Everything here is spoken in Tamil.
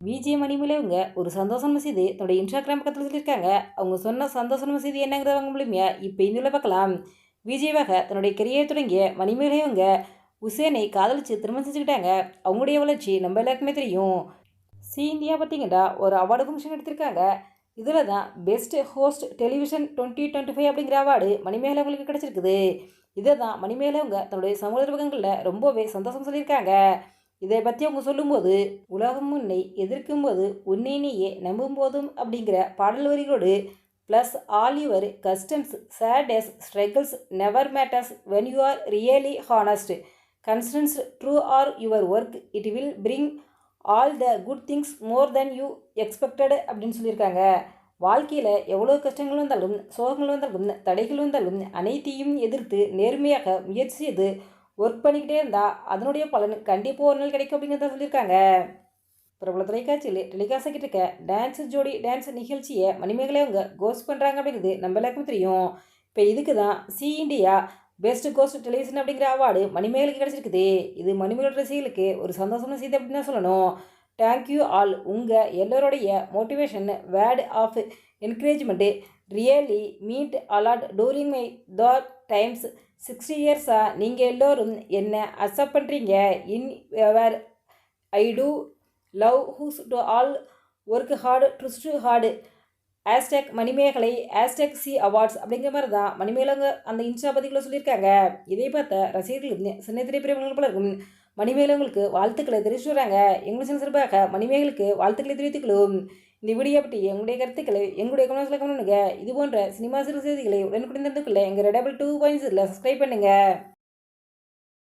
விஜய் மணிமலைவங்க ஒரு சந்தோஷம் செய்தி தன்னுடைய இன்ஸ்டாகிராம் பக்கத்தில் சொல்லியிருக்காங்க அவங்க சொன்ன சந்தோஷம் செய்தி என்னங்கிறவங்க மூலியமா இப்போ இந்த பார்க்கலாம். விஜயவாக தன்னுடைய கெரியர் தொடங்கிய மணிமலைவங்க உசேனை காதலிச்சு திருமணம் செஞ்சுக்கிட்டாங்க. அவங்களுடைய வளர்ச்சி நம்ம எல்லாருக்குமே தெரியும். சி இந்தியா பார்த்தீங்கன்னா ஒரு அவார்டு ஃபங்க்ஷன் எடுத்திருக்காங்க. இதில் தான் best host television twenty twenty five அப்படிங்கிற அவார்டு மணிமேலை அவங்களுக்கு கிடச்சிருக்குது. இதை தான் மணிமேலை அவங்க தன்னுடைய சமூக ஊடகங்களில் ரொம்பவே சந்தோஷம் சொல்லியிருக்காங்க. இதை பற்றி அவங்க சொல்லும்போது உலகம் உன்னை எதிர்க்கும் போது நீயே நம்பும் போதும் அப்படிங்கிற பாடல் வரிகளோடு plus all your customs shades struggles never matters when you are really honest constants true are your work it will bring all the good things more than you expected அப்படின்னு சொல்லியிருக்காங்க. வாழ்க்கையில் எவ்வளோ கஷ்டங்கள் வந்தாலும் சோகங்கள் வந்தாலும் தடைகள் வந்தாலும் அனைத்தையும் எதிர்த்து நேர்மையாக முயற்சி செய்து ஒர்க் பண்ணிக்கிட்டே இருந்தால் அதனுடைய பலன் கண்டிப்பாக ஒரு நாள் கிடைக்கும் அப்படிங்கிறத சொல்லியிருக்காங்க. பிரபல தொலைக்காட்சியில் டெலிகாசாக்கிட்டு இருக்க டான்ஸ் ஜோடி டான்ஸ் நிகழ்ச்சியை மணிமேகலை அவங்க கோஸ்ட் பண்ணுறாங்க அப்படிங்கிறது நம்ம எல்லாருக்கும் தெரியும். இப்போ இதுக்கு தான் C India best host television அப்படிங்கிற அவார்டு மணிமேகலுக்கு கிடச்சிருக்குது. இது மணிமேகலோட ரசிகளுக்கு ஒரு சந்தோஷமான செய்தி அப்படின்னு தான் சொல்லணும். தேங்க்யூ ஆல் உங்கள் எல்லோருடைய motivation word of encouragement really meant a lot during my tough times sixty இயர்ஸாக நீங்கள் எல்லோரும் என்னை அக்செப்ட் பண்ணுறீங்க in ever I do love whose to all work hard trust hard hashtag Manimegalai hashtag C awards அப்படிங்கிற மாதிரி தான் மணிமேலங்க அந்த இன்ஸ்டா பதிவில் சொல்லியிருக்காங்க. இதை பார்த்த ரசிகர்கள் சின்ன திரைப்பிரிவுகள் பலருக்கும் மணிமேலங்களுக்கு வாழ்த்துக்களை தெரிவிச்சுடுறாங்க எங்களுக்கு சிறப்பாக மணிமேகலுக்கு வாழ்த்துக்களை தெரிவித்துக்கொள்ளும் இந்த வீடியோ பற்றி எங்களுடைய கருத்துக்களை எங்களுடைய கமெண்ட்ஸில் கமெண்ட் பண்ணுங்கள் இது போன்ற சினிமா சிறு செய்திகளை உடனுக்குடன் தெரிந்து கொள்ள எங்கள் ரெடபிள் டூ பாயிண்ட்ஸில் சப்ஸ்கிரைப் பண்ணுங்கள்